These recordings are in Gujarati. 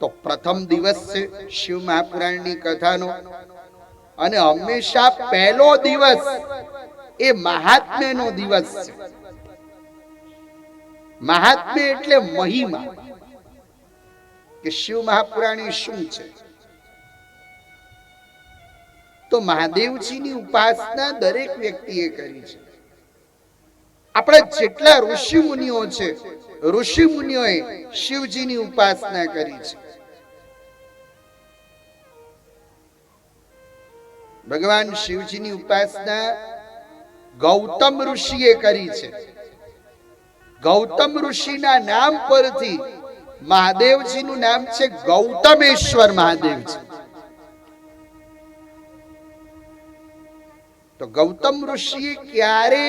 તો પ્રથમ દિવસ છે શિવ મહાપુરાણની કથાનો અને હંમેશા પહેલો દિવસ એ મહાત્મ્યનો દિવસ છે. મહાત્મ્ય એટલે મહિમા. કે શિવ મહાપુરાણી શું છે? તો મહાદેવજીની ઉપાસના દરેક વ્યક્તિએ કરી છે. આપણા જેટલા ઋષિ મુનિઓ છે ઋષિ મુનિઓએ શિવજીની ઉપાસના કરી છે. ભગવાન શિવજીની ઉપાસના ગૌતમ ઋષિએ કરી છે. ગૌતમ ઋષિના નામ પરથી મહાદેવજીનું નામ છે ગૌતમેશ્વર મહાદેવજી તો ગૌતમ ઋષિએ ક્યારે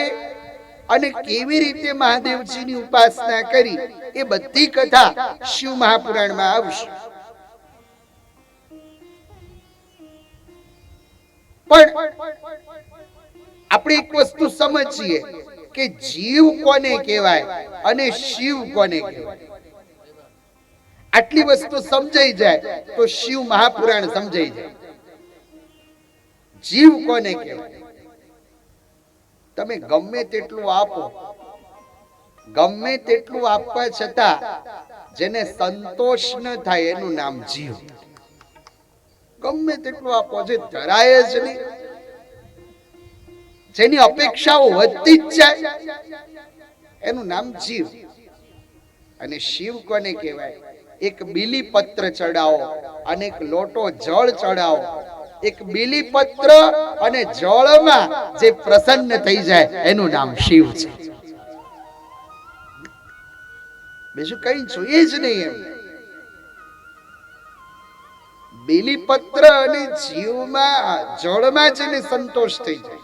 અને કેવી રીતે મહાદેવજીની ઉપાસના કરી એ બધી કથા શિવ મહાપુરાણમાં આવશે. પણ આપણે એક વસ્તુ સમજીએ કે જીવ કોને કહેવાય અને શિવ કોને કહેવાય? આટલી વસ્તુ સમજાઈ જાય તો શિવ મહાપુરાણ સમજાઈ જાય. જીવ કોને કહેવાય? તમે ગમે તેટલું આપો, ગમે તેટલું આપવા છતાં જેને સંતોષ ન થાય એનું નામ જીવ. ગમે તેટલું આ પોઝિટ ધરાય જ નહીં. જેની અપેક્ષાઓ વધતી જ જાય, એનું નામ જીવ. અને શિવ કોને કહેવાય? એક બીલી પત્ર ચડાવો અને એક લોટો જળ ચડાવો. એક બીલી પત્ર અને જળમાં જે પ્રસન્ન થઈ જાય, એનું નામ શિવ છે. બીજું કઈ જોઈએ જ નહીં એમ. બીલીપત્ર અને જીવમાં જળમાં જેને સંતોષ થઈ જાય.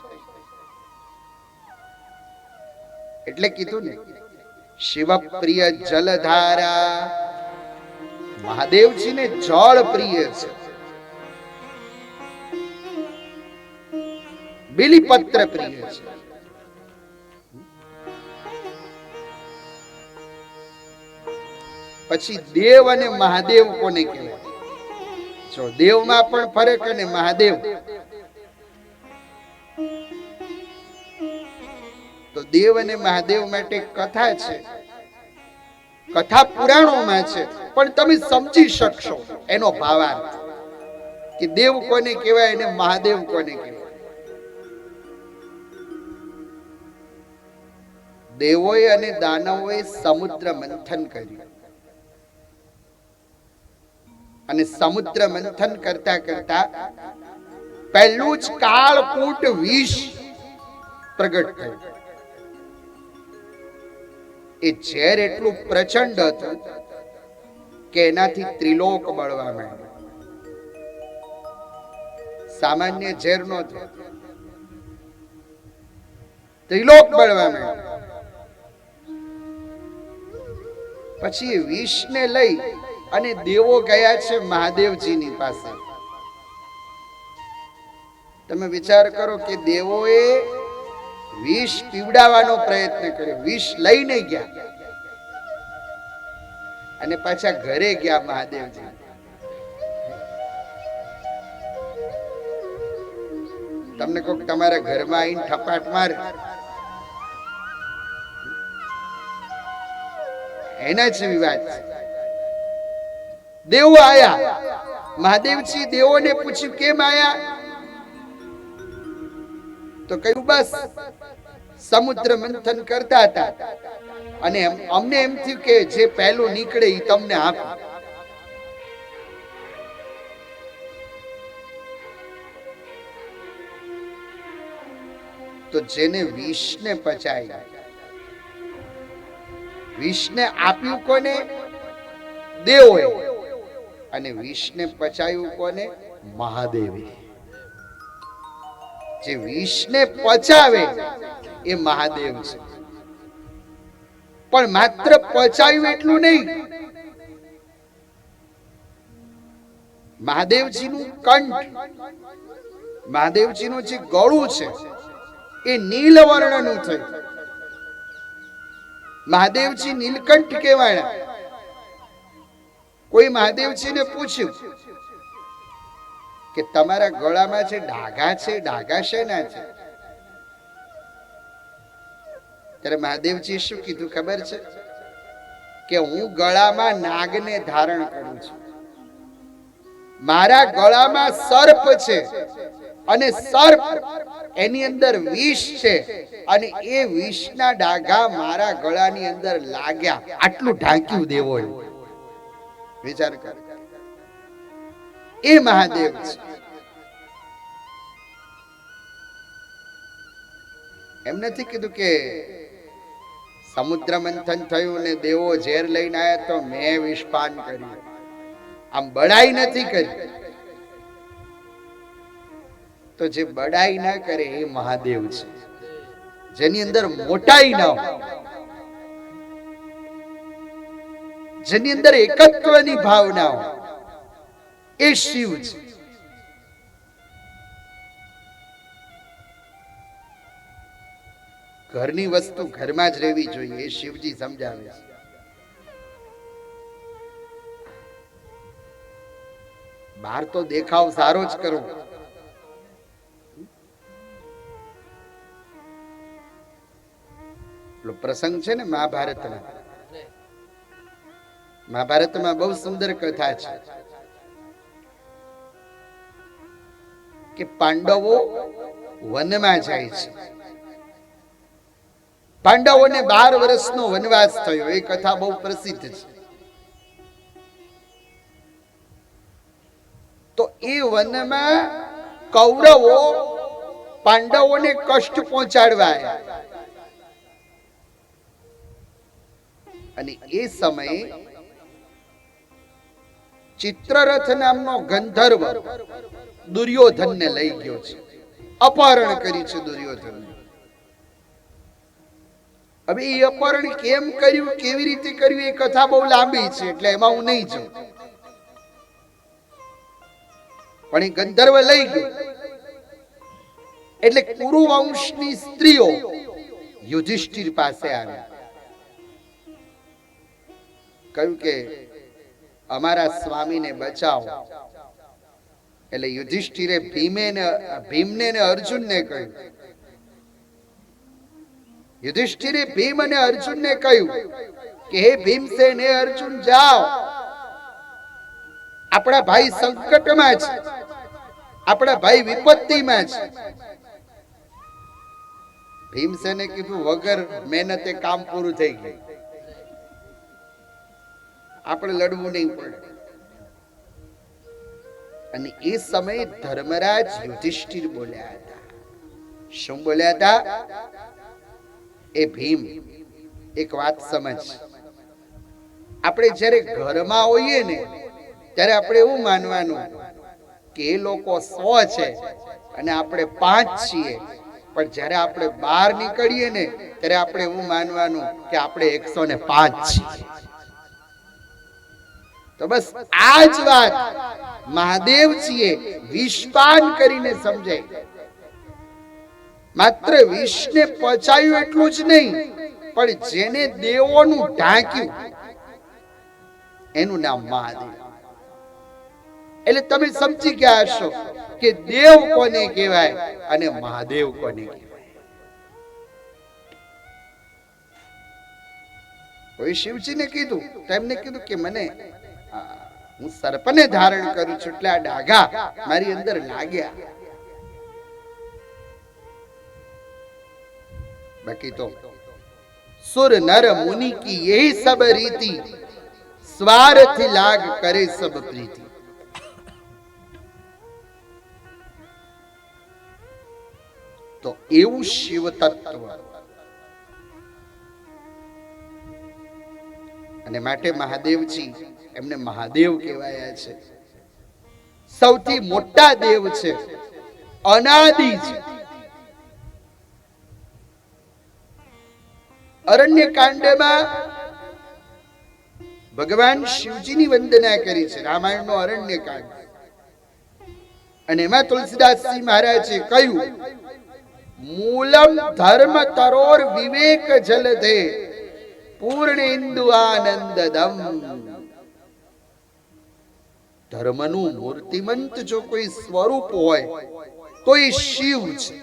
એટલે કીધું ને, શિવપ્રિય જલધારા, મહાદેવજીને જળ પ્રિય છે. બીલીપત્ર પ્રિય છે. પછી દેવ અને મહાદેવ કોને કહેવાય? જો દેવમાં પણ ફરક અને મહાદેવ. તો દેવ અને મહાદેવ માટે કથા છે. કથા પુરાણોમાં છે. પણ તમે સમજી શકશો એનો ભાવાર્થ. કે દેવ કોને કહેવાય અને મહાદેવ કોને કહેવાય. દેવોએ અને દાનવોએ સમુદ્ર મંથન કર્યું. અને સમુદ્ર મંથન કરતા કરતા પહેલું જ કાળકૂટ વિષ પ્રગટ થયું. એ ઝેર એટલું પ્રચંડ હતું કે એનાથી ત્રિલોક બળવા માંડ્યો. સામાન્ય ઝેર નો ત્રિલોક બળવા માંડ્યો. પછી વિષને લઈ અને દેવો ગયા છે મહાદેવજીની પાસે. તમે વિચાર કરો કે દેવોએ વિષ પીવડાવવાનો પ્રયત્ન કર્યો. વિષ લઈને ગયા. અને પાછા ઘરે ગયા મહાદેવજી. તમને કોક તમારા ઘરમાં આવીને ઠપાટ મારે. એના જેવી વાત છે. દેવો આયા. મહાદેવજી દેવોને પૂછ્યું, કેમ આયા? તો કહ્યું, બસ, સમુદ્ર મંથન કરતા હતા. અને અમને એમ થયું કે જે પહેલું નીકળે એ તમને આપું. તો જેને વિષને પચાય વિષને આપ્યું કોને? દેવોએ. અને વિષને પચાયું કોને? મહાદેવે. જે વિષને પચાવે, એ મહાદેવ છે. પણ માત્ર પચાયું એટલું નહીં. મહાદેવજીનું કંઠ, મહાદેવજીનું જે ગળું છે, એ નીલ વર્ણનું થયું. મહાદેવજી નીલકંઠ કહેવાય કોઈ મહાદેવજીને પૂછ્યું કે તમારા ગળામાં જે ડાઘા છે, ડાઘા શેના છે? ત્યારે મહાદેવજી શું કીધું ખબર છે? કે હું ગળામાં નાગને ધારણ કરું છું. મારા ગળામાં સર્પ છે અને સર્પ એની અંદર વિષ છે અને એ વિષના ડાઘા મારા ગળાની અંદર લાગ્યા. આટલું ઢાંક્યું દેવો વિચાર કર. એ મહાદેવ છે. એમ નથી કીધું કે સમુદ્ર મંથન થયું ને દેવો ઝેર લઈને આવ્યા તો મેં વિષપાન કર્યું. આમ બડાઈ નથી કરી. તો જે બડાઈ ના કરે એ મહાદેવ છે. જેની અંદર મોટાઈ ના હોય. જેની અંદર એકત્વની ભાવના એ શિવ છે. ઘરની વસ્તુ ઘરમાં જ રહેવી જોઈએ શિવજી સમજાવે બહાર તો દેખાવ સારો જ કરો. પ્રસંગ છે ને મહાભારતમાં મહાભારતમાં બહુ સુંદર કથા છે કે પાંડવો વનમાં જાય છે. પાંડવોને બાર વર્ષનો વનવાસ થયો. એ કથા બહુ પ્રસિદ્ધ છે. તો એ વનમાં કૌરવો પાંડવોને કષ્ટ પહોંચાડવા આવ્યા. અને એ સમયે ચિત્રરથ નામનો ગંધર્વ દુર્યોધનને લઈ ગયો છે. અપહરણ કરી છે દુર્યોધન હવે એ અપહરણ કેમ કર્યું, કેવી રીતે કર્યું, એ કથા બહુ લાંબી છે, એટલે એમાં હું નહીં જઉં. પણ એ ગંધર્વ લઈ ગયો. એટલે કુરુવંશની સ્ત્રીઓ યુધિષ્ઠિર પાસે આવ્યા. કહ્યું કે અમારા સ્વામીને બચાવો. એટલે યુધિષ્ઠિરે ભીમે ભીમને ને અર્જુનને કહ્યું. યુધિષ્ઠિરે ભીમ અને અર્જુનને કહ્યું કે, હે ભીમસેન, હે અર્જુન, જાઓ. આપણા ભાઈ સંકટમાં છે. આપણા ભાઈ વિપત્તિમાં છે. ભીમસેને કીધું, વગર મહેનતે કામ પૂરું થઈ ગયું. આપણે લડવું નહીં પડે. અને એ સમયે ધર્મરાજ યુધિષ્ઠિર બોલ્યા હતા. શું બોલ્યા હતા? એ ભીમ, એક વાત સમજ. આપણે જ્યારે ઘરમાં હોઈએ ને, ત્યારે આપણે એવું માનવાનું કે એ લોકો સો છે અને આપણે પાંચ છીએ. પણ જ્યારે આપણે બહાર નીકળીએ ને, ત્યારે આપણે એવું માનવાનું કે આપણે એકસો ને પાંચ છીએ. તો બસ આ જ વાત મહાદેવજીએ વિષપાન કરીને સમજાય. માત્ર વિષને પચાયું એટલું જ નહીં, પણ જેને દેવોનું ઢાંક્યું, એનું નામ મહાદેવ. એટલે તમે સમજી ગયા હશો કે દેવ કોને કહેવાય અને મહાદેવ કોને કહેવાય. કોઈ શિવજીને કીધું, તો એમને કીધું કે મને હું સર્પને ધારણ કરું છું એટલે આ ડાઘા મારી અંદર લાગ્યા. બાકી તો સુર નર મુનિ કી યહી સબ રીતિ સ્વાર્થ લાગ કરે સબ પ્રીતિ. તો એવું શિવ તત્વ. અને માટે મહાદેવજી એમને મહાદેવ કહેવાયા છે. સૌથી મોટા દેવ છે. અનાદિ છે. અરણ્ય કાંડમાં ભગવાન શિવજીની વંદના કરી છે. રામાયણનો અરણ્ય કાંડ અને એમાં તુલસીદાસજી મહારાજે કહ્યું, મૂલમ ધર્મ તરોર વિવેક જલધે પૂર્ણ ઇન્દુ આનંદ દમ ધર્મનું મૂર્તિમંત જો કોઈ સ્વરૂપ હોય, તો એ શિવ છે.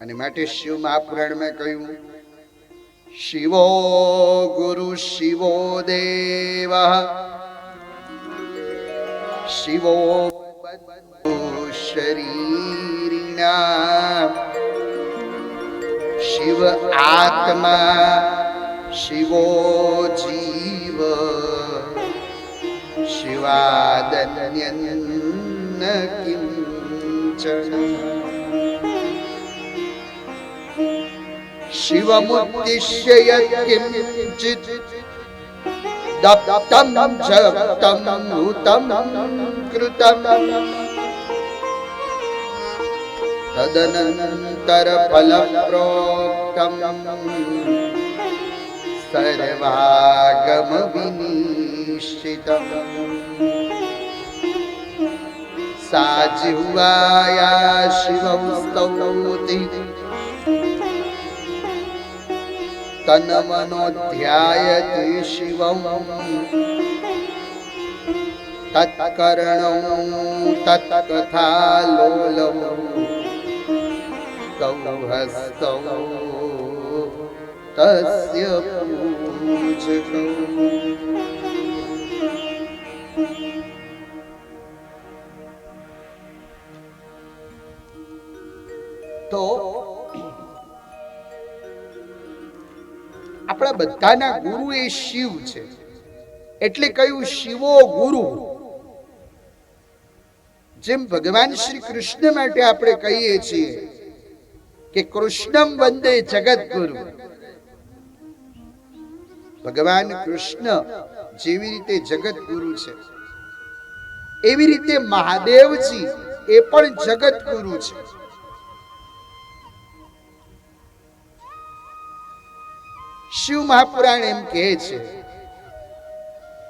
અને માટે શિવ મહાપુરાણમાં કહ્યું, શિવો ગુરુ શિવો દેવ, શિવો શરીરના, શિવ આત્મા શિવો જીવ. શિવાદન્યન્ન કિંચન. શિવમુદ્દિશ્ય યત્કિંચિત દપ્તમ જપ્તમ હૂતમ કૃતમ. તદનંતર ફલ પ્રોક્તમ સર્વાગમ વિનિશ્ચિતમ સાજિહ્વાયા શિવં સ્તૌતિ તન્મનોધ્યાયતે શિવમ તત્કર્ણૌ તસ્ય પૂજકૌ તો આપણા બધાના ગુરુ એ શિવ છે. એટલે કયું શિવો ગુરુ? જેમ ભગવાન શ્રી કૃષ્ણ માટે આપણે કહીએ છીએ કે કૃષ્ણમ વંદે જગત ગુરુ ભગવાન કૃષ્ણ જેવી રીતે જગત ગુરુ છે, એવી રીતે મહાદેવજી એ પણ જગત ગુરુ છે. શિવ મહાપુરાણ એમ કહે છે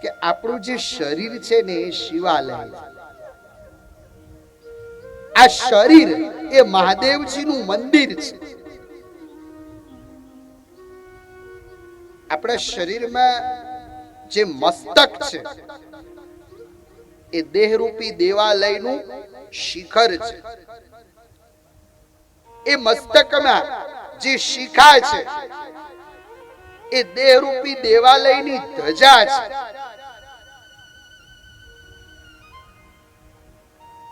કે આપણું જે શરીર છે ને એ શિવાલય આ શરીર એ મહાદેવજીનું મંદિર છે. આપણા શરીરમાં જે મસ્તક છે, એ દેહરૂપી દેવાલયનું શિખર છે. એ મસ્તકમાં જે શિખા છે, એ દેહરૂપી દેવાલયની ધજા છે.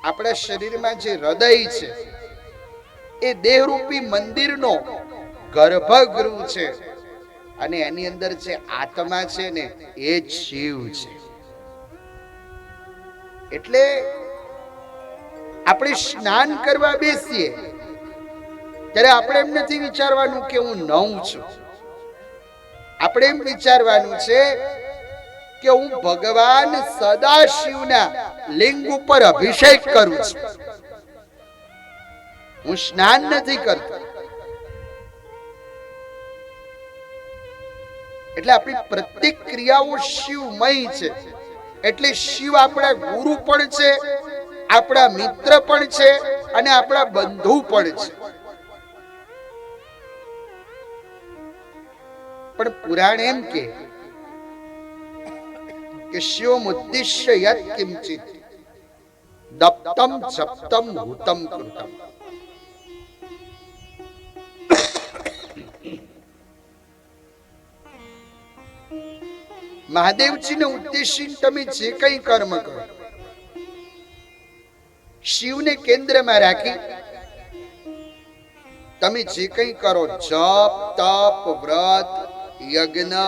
આપણા શરીરમાં જે હૃદય છે, એ દેહરૂપી મંદિરનો ગર્ભગૃહ છે. અને એની અંદર જે આત્મા છે ને, એ જ છે. એટલે આપણે સ્નાન કરવા બેસીએ, ત્યારે આપણે એમ નથી વિચારવાનું કે હું નવ છું. આપણે એમ વિચારવાનું છે કે હું ભગવાન સદાશિવના લિંગ ઉપર અભિષેક કરું છું. હું સ્નાન નથી કરતો. એટલે આપણી પ્રત્યેક ક્રિયાઓ શિવમય છે. એટલે શિવ આપણા ગુરુ પણ છે, આપણા મિત્ર પણ છે અને આપણા બંધુ પણ છે. પણ પુરાણ એમ કે કે શિવમ ઉદ્દેશ્ય યત કિંચિત, દપ્તમ જપ્તમ હુતમ કૃતમ. મહાદેવજીને ઉદ્દેશી તમે જે કંઈ કર્મ કરો, શિવને કેન્દ્રમાં રાખી તમે જે કંઈ કરો, જપ, તપ, વ્રત, યજ્ઞ,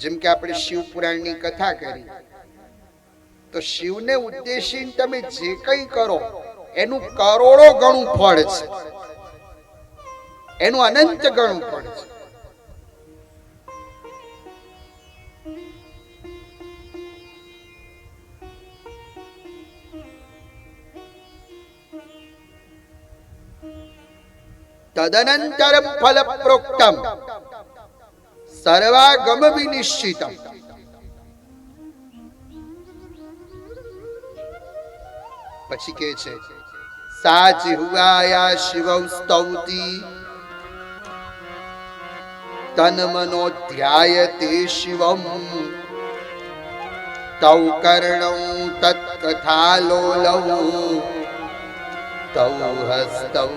જેમ કે આપણે શિવ પુરાણની કથા કરી, તો શિવને ઉદ્દેશીને તમે જે કંઈ કરો, એનું કરોડો ગણું ફળ છે. એનું અનંત ગણું ફળ છે. તદનંતરમ ફલ પ્રોક્તમ સર્વાગમ વિનિશ્ચિતમ પછી કે છે સાચિહુવાયા શિવ સ્તૌતિ તન મનો ધ્યાયતે શિવમ તૌ કર્ણૌ તત્કથાલોલૌ તૌ હસ્તૌ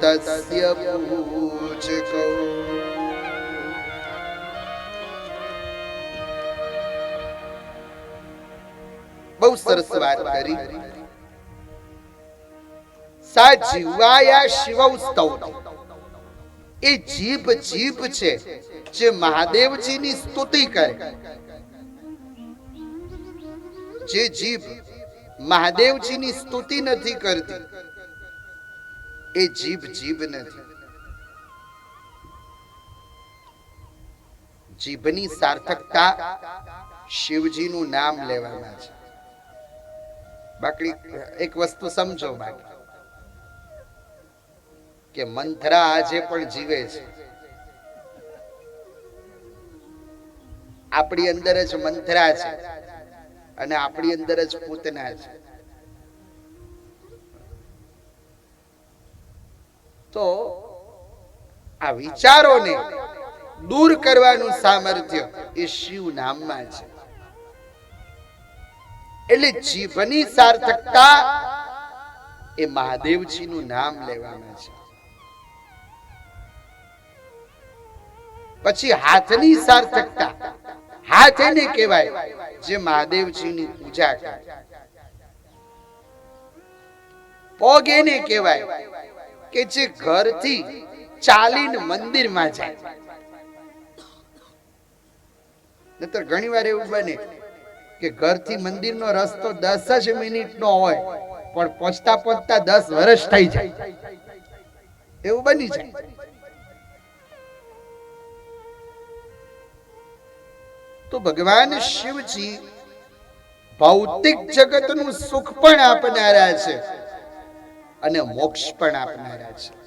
તસ્ય પૂજકૌ બહુ સરસ વાત કરી સા જીવાયા શિવૌ એ જીભ જીભ છે જે મહાદેવજીની સ્તુતિ કરે જે જીભ મહાદેવજીની સ્તુતિ નથી કરતી એ જીભ જીભ નથી જીભની સાર્થકતા શિવજીનું નામ લેવામાં છે. બાકી એક વસ્તુ સમજો બાકી. કે મંથરા આજે પણ જીવે છે. આપણી અંદર જ મંથરા છે અને આપણી અંદર જ પૂતના છે. તો આ વિચારોને દૂર કરવાનું સામર્થ્ય એ શિવ નામમાં છે. એટલે જીવની સાર્થકતા એ મહાદેવજીનું નામ લેવામાં છે. પછી હાથની સાર્થકતા, હાથ એને કહેવાય જે મહાદેવજીની પૂજા કરે. પગ એને કહેવાય કે જે ઘરથી ચાલીને મંદિરમાં જાય. નતર ઘણી વાર એવું બને કે ઘરથી મંદિરનો રસ્તો દસ જ મિનિટનો હોય, પણ પહોંચતા પહોંચતા દસ વર્ષ થઈ જાય. એવું બની જાય. તો ભગવાન શિવજી ભૌતિક જગતનું સુખ પણ આપનારા છે. અને મોક્ષ પણ આપનારા છે.